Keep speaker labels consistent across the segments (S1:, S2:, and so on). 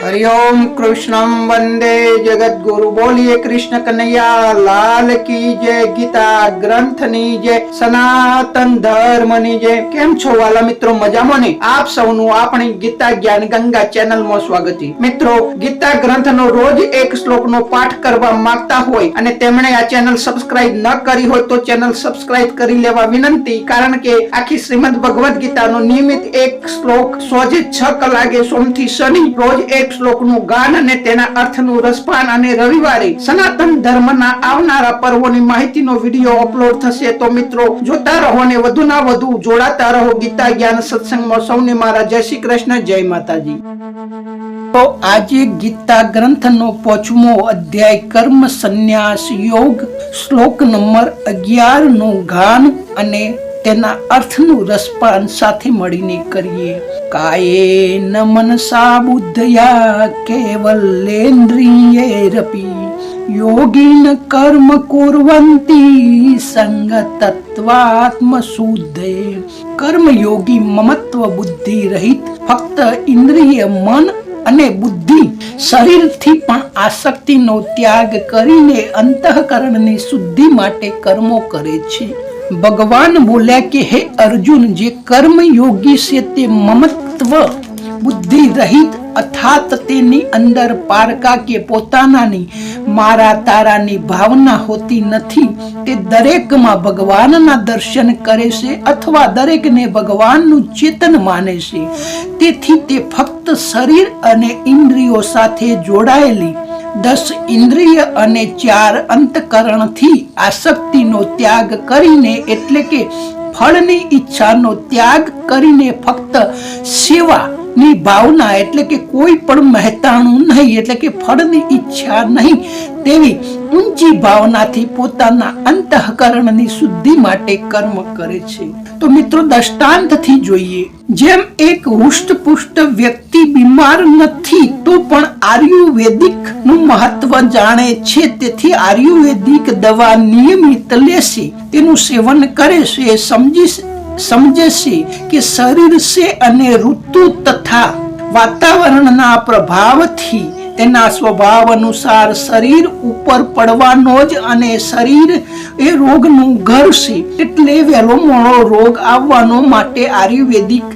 S1: હરિઓમ કૃષ્ણમ વંદે જગદગુરુ બોલીએ કૃષ્ણ કનૈયા લાલ કી જય ગીતા ગ્રંથની જય સનાતન ધર્મની જય કેમ છો વાલા મિત્રો મજામાં ને આપ સૌનું આપણી ગીતા જ્ઞાન ગંગા ચેનલમાં સ્વાગત મિત્રો ગીતા ગ્રંથનો રોજ એક શ્લોકનો પાઠ કરવા માંગતા હોય અને તેમણે આ ચેનલ સબસ્ક્રાઇબ ન કરી હોય તો ચેનલ સબસ્ક્રાઇબ કરી લેવા વિનંતી, કારણ કે આખી શ્રીમદ ભગવદ્ ગીતાનો નિયમિત એક શ્લોક સોજે છ કલાકે સોમથી શનિ રોજ એક શ્લોકનું ગાન અને તેના અર્થનું રસપાન અને રવિવારે સનાતન ધર્મના આવનારા પર્વોની માહિતીનો વીડિયો અપલોડ થશે. તો મિત્રો, જોતા રહો અને વધુના વધુ જોડાતા રહો ગીતા જ્ઞાન સત્સંગમાં. સૌને મારા જય શ્રી કૃષ્ણ, જય માતાજી. તો આજે ગીતા ગ્રંથનો પોચમો અધ્યાય કર્મ સંન્યાસ યોગ શ્લોક નંબર અગિયારનું ગાન અને તેના અર્થનું રસપાન સાથે મળીને કરીએ. કાયે ન મનસા બુદ્ધયા કેવલેન્દ્રિયેરપી યોગીન કર્મ કુર્વંતી સંગ તત્વાત્મ શુદ્ધે. કર્મ યોગી મમત્વ બુદ્ધિ રહિત ફક્ત ઇન્દ્રિય મન અને બુદ્ધિ શરીરથી પણ આસક્તિનો ત્યાગ કરીને અંતઃકરણની શુદ્ધિ માટે કર્મો કરે છે. ભગવાન બોલ્યા કે, હે અર્જુન, જે કર્મ યોગી છે તે મમત્વ બુદ્ધિ રહિત અથાત તેની અંદર પારકા કે પોતાનાની મારા તારાની ભાવના હોતી નથી. તે દરેકમાં ભગવાનના દર્શન કરે છે અથવા દરેકને ભગવાનનું ચેતન માને છે. તેથી તે ફક્ત શરીર અને ઇન્દ્રિયો સાથે જોડાયેલી દસ ઇન્દ્રિય અને ચાર અંતકરણથી આસક્તિનો ત્યાગ કરીને એટલે કે ફળની ઈચ્છાનો ત્યાગ કરીને ફક્ત સેવા ની ભાવના એટલે કે કોઈ પણ મહેતાણું નહીં, એટલે કે ફળની ઈચ્છા નહીં. તેવી ઊંચી ભાવનાથી પોતાના અંતઃકરણની શુદ્ધિ માટે કર્મ કરે છે. તો મિત્રો, દ્રષ્ટાંતથી જોઈએ, જેમ એક હુષ્ટપુષ્ટ વ્યક્તિ બીમાર નથી, તો પણ આયુર્વેદિકનું મહત્વ જાણે છે. તેથી આયુર્વેદિક દવા નિયમિત લેશે, તેનું સેવન કરે છે, સમજી સમજે છે કે શરીર છે અને ઋતુ તથા વાતાવરણના પ્રભાવથી તેના સ્વભાવ અનુસાર શરીર ઉપર પડવાનો જ અને શરીર એ રોગનું ઘર છે એટલે વહેલો મોડો રોગ આવવાનો માટે આયુર્વેદિક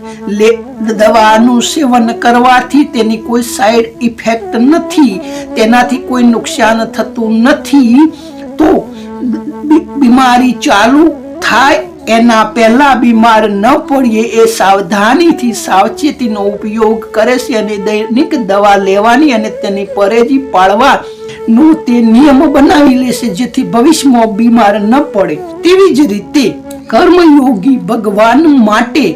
S1: દવાનું સેવન કરવાથી તેની કોઈ સાઈડ ઇફેક્ટ નથી, તેનાથી કોઈ નુકસાન થતું નથી. તો બીમારી ચાલુ થાય એના પહેલા બીમાર ન પડીએ એ સાવધાનીથી સાવચેતીનો ઉપયોગ કરે છે અને દૈનિક દવા લેવાની અને તેની પરેજી પાળવા નું તે નિયમ બનાવી લેશે જેથી ભવિષ્યમાં બીમાર ન પડે. તેવી જ રીતે કર્મયોગી ભગવાન માટે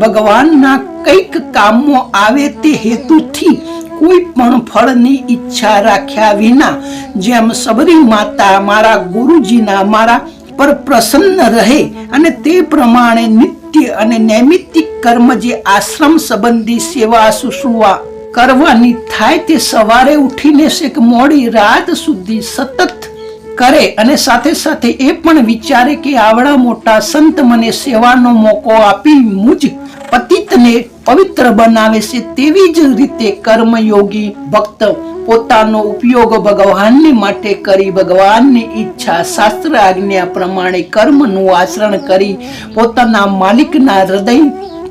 S1: ભગવાનના કંઈક કામો આવે તે હેતુથી કોઈ પણ ફળની ઈચ્છા રાખ્યા વિના જેમ સબરી માતા, મારા ગુરુજીના, મારા પર પ્રસન્ન રહે અને તે પ્રમાણે નિત્ય અને નૈમિત્તિક કર્મ જે આશ્રમ સંબંધી સેવા શુશ્રુવા કરવાની થાય તે સવારે ઉઠીને શેક મોડી રાત સુધી સતત કરે અને સાથે સાથે એ પણ વિચારે કે આવડા મોટા સંત મને સેવાનો મોકો આપી મુજ પતિતને પવિત્ર બનાવે છે તેવી જ રીતે કર્મયોગી ભક્ત પોતાનો ઉપયોગ ભગવાનને માટે કરી ભગવાનની ઈચ્છા, શાસ્ત્ર આજ્ઞા પ્રમાણે કર્મનું આચરણ કરી પોતાના માલિકના હૃદય,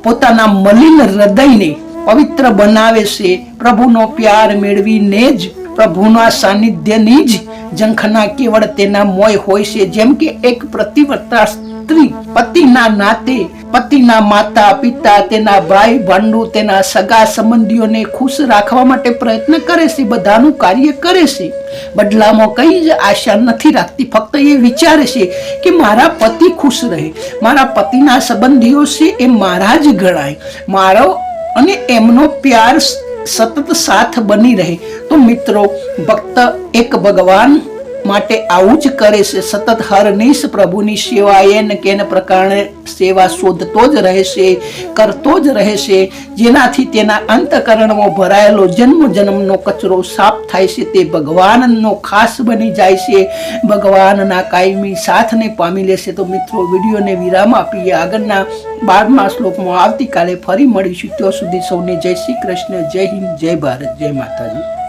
S1: પોતાના મલિન હૃદયને પવિત્ર બનાવે છે. પ્રભુનો પ્યાર મેળવીને જ પ્રભુના સાનિધ્યની જ ઝંખના કેવળ તેના મોય હોય છે. જેમ કે એક પ્રતિવર્તા સ્ત્રી પતિના નાતે, પતિના માતા પિતા, તેના ભાઈ ભાંડુ, તેના સગા સંબંધીઓને ખુશ રાખવા માટે પ્રયત્ન કરે છે, બધાનું કાર્ય કરે છે. બદલામાં કઈ જ આશા નથી રાખતી, ફક્ત એ વિચારે છે કે મારા પતિ ખુશ રહે. મારા પતિના સંબંધીઓ છે એ મારા જ ગણાય. મારો અને એમનો પ્યાર સતત સાથ બની રહે. તો મિત્રો, ભક્ત એક ભગવાન માટે આવું જ કરે છે. સતત હરનીશ પ્રભુની સેવા એને કે એને પ્રકારે સેવા શોધતો જ રહેશે કરતો જ રહેશે જેનાથી તેના અંતકરણમાં ભરાયેલો જન્મ જન્મનો કચરો સાફ થાય છે. તે ભગવાનનો ખાસ બની જાય છે. ભગવાનના કાયમી સાથને પામી લેશે તો મિત્રો, વિડીયોને વિરામ આપીએ. આગળના બારમા શ્લોકમાં આવતીકાલે ફરી મળીશું. ત્યાં સુધી સૌને જય શ્રી કૃષ્ણ. જય હિન્દ. જય ભારત. જય માતાજી.